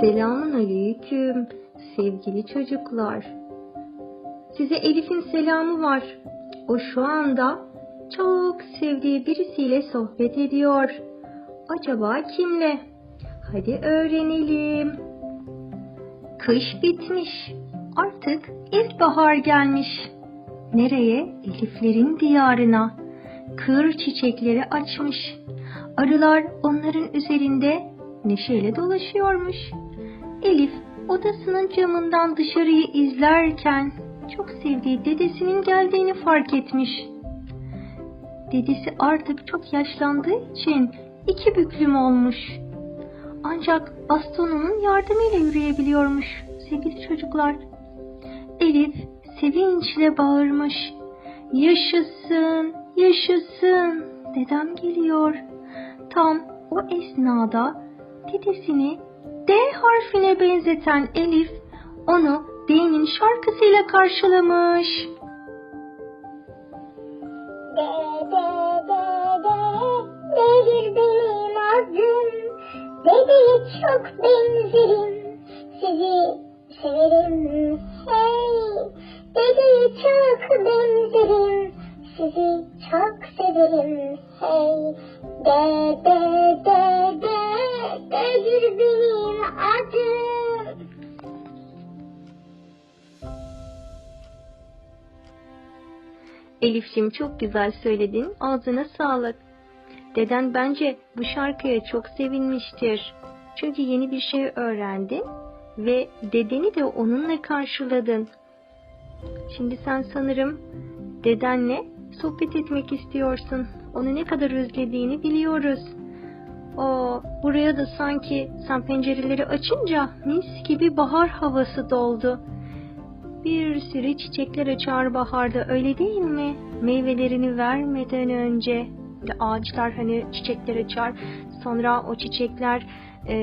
Selamun aleyküm sevgili çocuklar. Size Elif'in selamı var. O şu anda çok sevdiği birisiyle sohbet ediyor. Acaba kimle? Hadi öğrenelim. Kış bitmiş. Artık ilkbahar gelmiş. Nereye? Eliflerin diyarına. Kır çiçekleri açmış. Arılar onların üzerinde neşeyle dolaşıyormuş. Elif odasının camından dışarıyı izlerken çok sevdiği dedesinin geldiğini fark etmiş. Dedesi artık çok yaşlandığı için iki büklüm olmuş. Ancak bastonunun yardımıyla yürüyebiliyormuş sevgili çocuklar. Elif sevinçle bağırmış. Yaşasın, yaşasın, dedem geliyor. Tam o esnada dedesini D harfine benzeten Elif onu D'nin şarkısıyla karşılamış. De de de de nedir benim adım? Dedeye çok benzerim, sizi severim hey. Dedeye çok Elif'ciğim çok güzel söyledin. Ağzına sağlık. Deden bence bu şarkıya çok sevinmiştir. Çünkü yeni bir şey öğrendin ve dedeni de onunla karşıladın. Şimdi sen sanırım dedenle sohbet etmek istiyorsun. Onu ne kadar özlediğini biliyoruz. O buraya da sanki sen pencereleri açınca mis gibi bahar havası doldu. Bir sürü çiçekler açar baharda öyle değil mi? Meyvelerini vermeden önce Böyle ağaçlar hani çiçekler açar sonra o çiçekler e,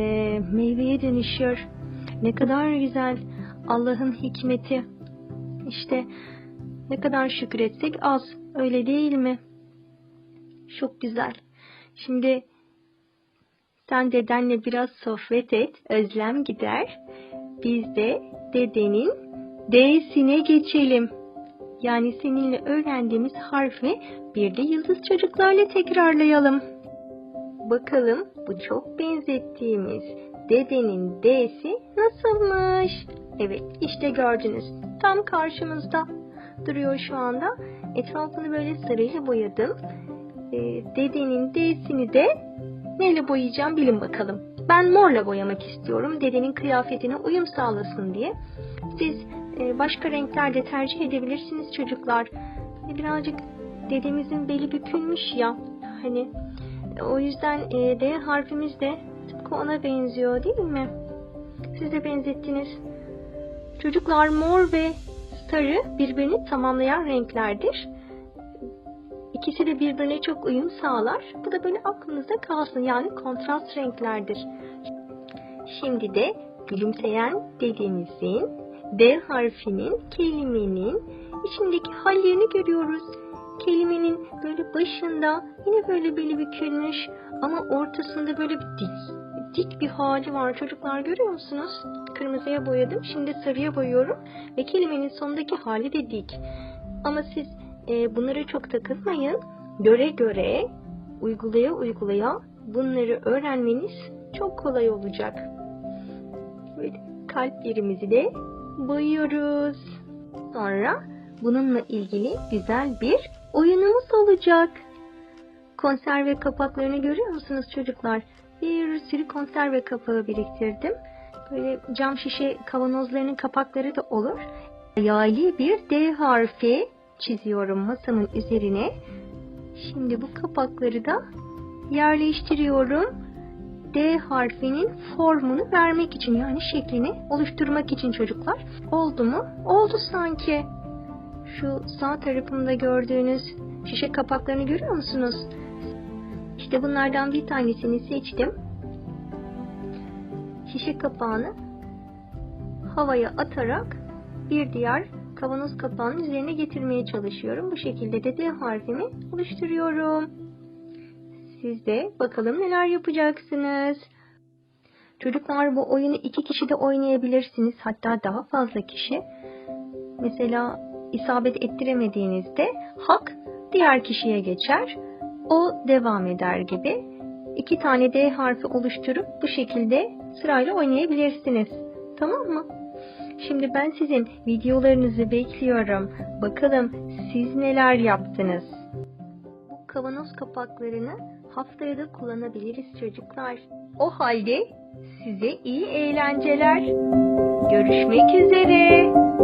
meyveye dönüşür. Ne kadar güzel Allah'ın hikmeti. İşte ne kadar şükretsek az öyle değil mi? Çok güzel. Şimdi sen dedenle biraz sohbet et, özlem gider. Biz de dedenin D'sine geçelim. Yani seninle öğrendiğimiz harfi bir de yıldız çocuklarla tekrarlayalım. Bakalım bu çok benzettiğimiz dedenin D'si nasılmış? Evet işte gördünüz. Tam karşımızda duruyor şu anda. Etrafını böyle sarıyla boyadım. Ee, dedenin D'sini de neyle boyayacağım bilin bakalım. Ben morla boyamak istiyorum. Dedenin kıyafetine uyum sağlasın diye. Siz başka renkler de tercih edebilirsiniz çocuklar. E, Birazcık dedemizin beli bükülmüş ya. Hani e, o yüzden e, D harfimiz de tıpkı ona benziyor değil mi? Siz de benzettiniz. Çocuklar mor ve sarı birbirini tamamlayan renklerdir. İkisi de birbirine çok uyum sağlar. Bu da böyle aklınızda kalsın. Yani kontrast renklerdir. Şimdi de gülümseyen dedemizin D harfinin kelimenin içindeki hallerini görüyoruz. Kelimenin böyle başında yine böyle beli bükülmüş ama ortasında böyle bir dik, dik bir hali var. Çocuklar görüyor musunuz? Kırmızıya boyadım. Şimdi sarıya boyuyorum ve kelimenin sonundaki hali de dik. Ama siz e, bunlara çok takılmayın. Göre göre, uygulaya uygulaya bunları öğrenmeniz çok kolay olacak. Böyle kalp yerimizi de boyuyoruz. Sonra bununla ilgili güzel bir oyunumuz olacak. Konserve kapaklarını görüyor musunuz çocuklar? Bir sürü konserve kapağı biriktirdim. Böyle cam şişe kavanozlarının kapakları da olur. Yaylı bir D harfi çiziyorum masamın üzerine. Şimdi bu kapakları da yerleştiriyorum. D harfinin formunu vermek için yani şeklini oluşturmak için çocuklar. Oldu mu? Oldu sanki. Şu sağ tarafımda gördüğünüz şişe kapaklarını görüyor musunuz? İşte bunlardan bir tanesini seçtim. Şişe kapağını havaya atarak bir diğer kavanoz kapağının üzerine getirmeye çalışıyorum. Bu şekilde de D harfimi oluşturuyorum. Siz de bakalım neler yapacaksınız. Çocuklar bu oyunu iki kişi de oynayabilirsiniz. Hatta daha fazla kişi. Mesela isabet ettiremediğinizde hak diğer kişiye geçer. O devam eder gibi. İki tane D harfi oluşturup bu şekilde sırayla oynayabilirsiniz. Tamam mı? Şimdi ben sizin videolarınızı bekliyorum. Bakalım siz neler yaptınız? Bu kavanoz kapaklarını haftaya da kullanabiliriz çocuklar. O halde size iyi eğlenceler. Görüşmek üzere.